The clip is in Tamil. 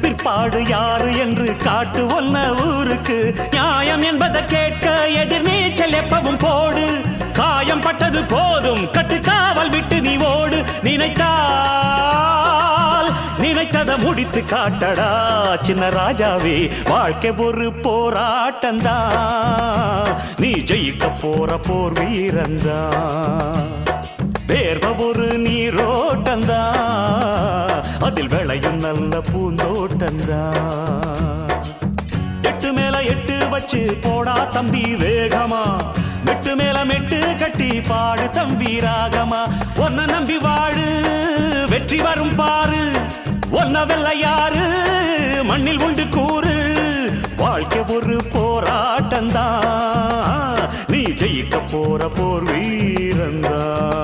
பிற்பாடு யாரு என்று காட்டு ஒன்ன ஊருக்கு. நியாயம் என்பதை கேட்க எதிர் நீச்சல் எப்பவும் போடு. காயம் பட்டது போதும் கட்டு காவல் விட்டு நீ ஓடு. நினைத்தால் நினைத்ததை முடித்து காட்டடா. சின்ன ராஜாவே வாழ்க்கை ஒரு போராட்டம்தான். நீ ஜெயிக்க போற போர் வீரந்தான் அதில் விளையும் நல்ல பூந்தோட்டந்தான் எட்டு மேல எட்டு வச்சு போடா தம்பி வேகமா. மெட்டு மேல மெட்டு கட்டி பாடு தம்பி ராகமா. ஒன்ன நம்பி வாழு வெற்றி வரும் பாரு. ஒன்ன வெள்ளையாரு மண்ணில் உண்டு கூறு. வாழ்க்கை ஒரு போராட்டம்தான் நீ ஜெயிக்க போற போர் வீரந்தான்